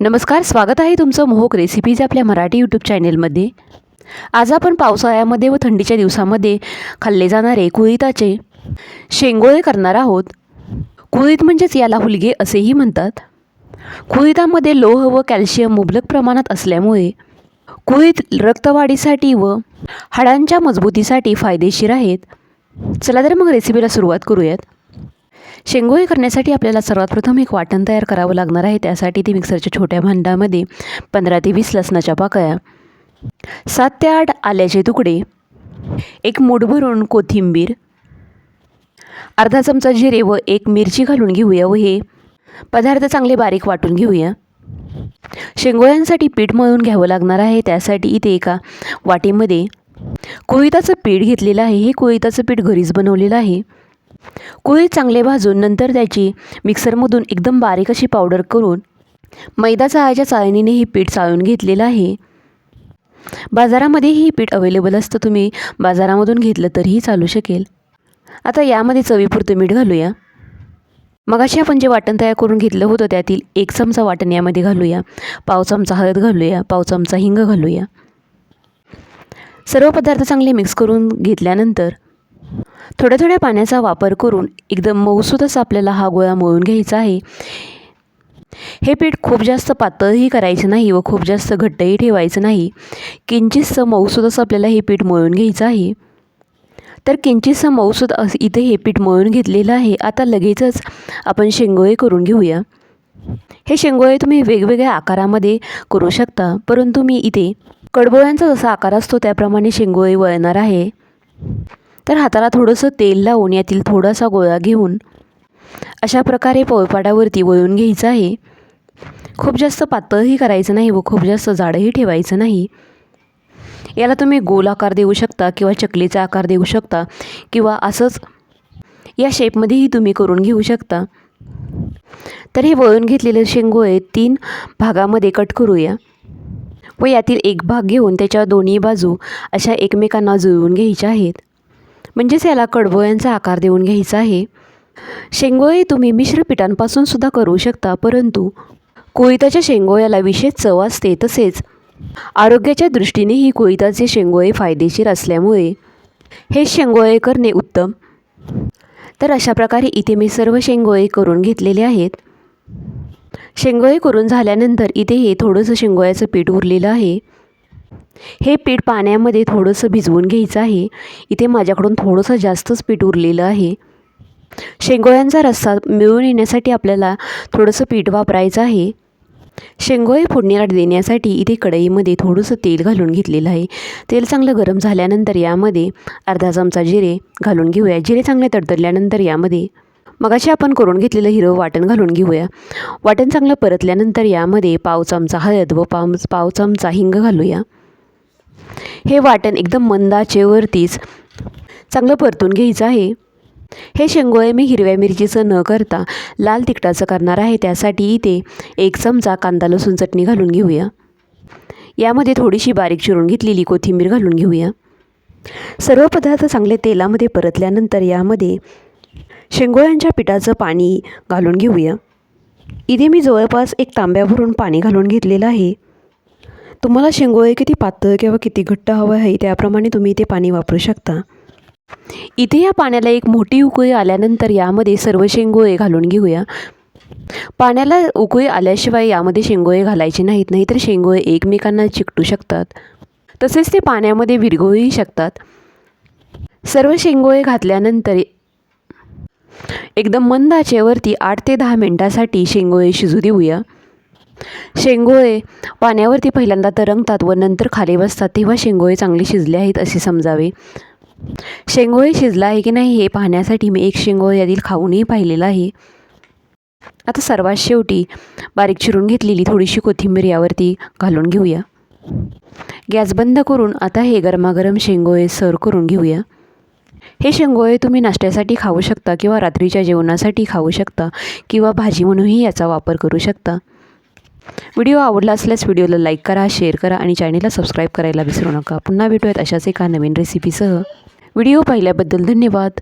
नमस्कार स्वागत आहे तुमचं मोहक रेसिपीज आपल्या मराठी यूट्यूब चॅनेलमध्ये आज आपण पावसाळ्यामध्ये व थंडीच्या दिवसामध्ये खाल्ले जाणारे कुळिताचे शेंगोळे करणार आहोत. कुळीत म्हणजेच याला हुलगे असेही म्हणतात. कुळितामध्ये लोह व कॅल्शियम मुबलक प्रमाणात असल्यामुळे कुळीत रक्तवाढीसाठी व हाडांच्या मजबूतीसाठी फायदेशीर आहेत. चला तर मग रेसिपीला सुरुवात करूयात. शेंगोळे करण्यासाठी आपल्याला सर्वात प्रथम एक वाटण तयार करावं लागणार आहे. त्यासाठी ती मिक्सरच्या छोट्या भांड्यामध्ये पंधरा ते वीस लसणाच्या पाकळ्या सात ते आठ आल्याचे तुकडे एक मूठ भरून कोथिंबीर अर्धा चमचा जिरे व एक मिरची घालून घेऊया व हे पदार्थ चांगले बारीक वाटून घेऊया. शेंगोळ्यांसाठी पीठ मळून घ्यावं लागणार आहे. त्यासाठी इथे एका वाटीमध्ये कोयताचं पीठ घेतलेलं आहे. हे कोयताचं पीठ घरीच बनवलेलं आहे. कुळीत चांगले भाजून नंतर त्याची मिक्सरमधून एकदम बारीक अशी पावडर करून मैदा चहाच्या चाळणीने ही पीठ चाळून घेतलेलं आहे. बाजारामध्ये ही पीठ अवेलेबल असतं. तुम्ही बाजारामधून घेतलं तरीही चालू शकेल. आता यामध्ये चवीपुरतं मीठ घालूया. मगाशी आपण जे वाटण तयार करून घेतलं होतं त्यातील एक चमचा वाटण यामध्ये घालूया. पाव चमचा हळद घालूया. पाव चमचा हिंग घालूया. सर्व पदार्थ चांगले मिक्स करून घेतल्यानंतर थोड्या थोड्या पाण्याचा वापर करून एकदम मऊसूद आपल्याला हा गोळा मळून घ्यायचा आहे. हे पीठ खूप जास्त पातळही करायचं नाही व खूप जास्त घट्टही ठेवायचं नाही. किंचितसं मऊसूद आपल्याला हे पीठ मळून घ्यायचं आहे. तर किंचितसं मऊसूद असं इथे हे पीठ मळून घेतलेलं आहे. आता लगेचच आपण शेंगोळे करून घेऊया. हे शेंगोळे तुम्ही वेगवेगळ्या आकारामध्ये करू शकता परंतु मी इथे कडबोळ्यांचा जसा आकार असतो त्याप्रमाणे शेंगोळे वळणार आहे. तर हाताला थोडंसं तेल लावून यातील थोडासा गोळा घेऊन अशा प्रकारे पोळपाटावरती वळून घ्यायचं आहे. खूप जास्त पातळही करायचं नाही व खूप जास्त जाडंही ठेवायचं नाही. याला तुम्ही गोल आकार देऊ शकता किंवा चकलीचा आकार देऊ शकता किंवा असंच या शेपमध्येही तुम्ही करून घेऊ शकता. तर हे वळून घेतलेले शेंगोळे तीन भागामध्ये कट करूया. व यातील एक भाग घेऊन त्याच्या दोन्ही बाजू अशा एकमेकांना जुळवून घ्यायच्या आहेत. म्हणजेच याला कडबोळ्यांचा आकार देऊन घ्यायचा आहे. शेंगोळे तुम्ही मिश्र पिठांपासून सुद्धा करू शकता परंतु कोयताच्या शेंगोळ्याला विशेष चव असते तसेच आरोग्याच्या दृष्टीनेही कोयताचे शेंगोळे फायदेशीर असल्यामुळे हे शेंगोळे करणे उत्तम. तर अशा प्रकारे इथे मी सर्व शेंगोळे करून घेतलेले आहेत. शेंगोळे करून झाल्यानंतर इथे हे थोडंसं शेंगोळ्याचं पीठ उरलेलं आहे. हे पीठ पाण्यामध्ये थोडंसं भिजवून घ्यायचं आहे. इथे माझ्याकडून थोडंसं जास्तच पीठ उरलेलं आहे. शेंगोळ्यांचा रस्सा मिळून येण्यासाठी आपल्याला थोडंसं पीठ वापरायचं आहे. शेंगोळे फोडणीला देण्यासाठी इथे कढईमध्ये थोडंसं तेल घालून घेतलेलं आहे. तेल चांगलं गरम झाल्यानंतर यामध्ये अर्धा चमचा जिरे घालून घेऊया. जिरे चांगले तडतडल्यानंतर यामध्ये मगाशी आपण करून घेतलेलं हिरवं वाटण घालून घेऊया. वाटण चांगलं परतल्यानंतर यामध्ये पाव चमचा हळद व पाव पाव चमचा हिंग घालूया. हे वाटण एकदम मंदाचेवरतीच चांगलं परतून घ्यायचं आहे. हे शेंगोळे मी हिरव्या मिरचीचं न करता लाल तिखटाचं करणार आहे. त्यासाठी इथे एक चमचा कांदा लसूण चटणी घालून घेऊया. यामध्ये थोडीशी बारीक चिरून घेतलेली कोथिंबीर घालून घेऊया. सर्व पदार्थ चांगले तेलामध्ये परतल्यानंतर यामध्ये शेंगोळ्यांच्या पिठाचं पाणी घालून घेऊया. इथे मी जवळपास एक तांब्या भरून पाणी घालून घेतलेलं आहे. तुम्हाला शेंगोळे किती पातळ किंवा किती घट्ट हवं आहे त्याप्रमाणे तुम्ही इथे पाणी वापरू शकता. इथे या पाण्याला एक मोठी उकळी आल्यानंतर यामध्ये सर्व शेंगोळे घालून घेऊया. पाण्याला उकळी आल्याशिवाय यामध्ये शेंगोळे घालायचे नाहीत नाहीतर शेंगोळे एकमेकांना चिकटू शकतात. तसेच ते पाण्यामध्ये विरघळूही शकतात. सर्व शेंगोळे घातल्यानंतर एकदम मंद आचेवरती आठ ते दहा मिनटासाठी शेंगोळे शिजू देऊया. शेंगोळे. पाण्यावरती पहिल्यांदा तरंगतात व नंतर खाली बसतात तेव्हा शेंगोळे चांगले शिजले आहेत असे समजावे. शेंगोळे शिजला आहे की नाही हे पाहण्यासाठी मी एक शेंगोळे यातील खाऊनही पाहिलेला आहे. आता सर्वात शेवटी बारीक चिरून घेतलेली थोडीशी कोथिंबीर यावरती घालून घेऊया. गॅस बंद करून आता हे गरमागरम शेंगोळे सर्व करून घेऊया. हे शेंगोळे तुम्ही नाश्त्यासाठी खाऊ शकता किंवा रात्रीच्या जेवणासाठी खाऊ शकता किंवा भाजी म्हणूनही याचा वापर करू शकता. व्हिडिओ आवडला असल्यास व्हिडिओला लाईक करा शेअर करा आणि चॅनेलला सबस्क्राईब करायला विसरू नका. पुन्हा भेटूयात अशाच एका नवीन रेसिपीसह व्हिडिओ पाहिल्याबद्दल धन्यवाद.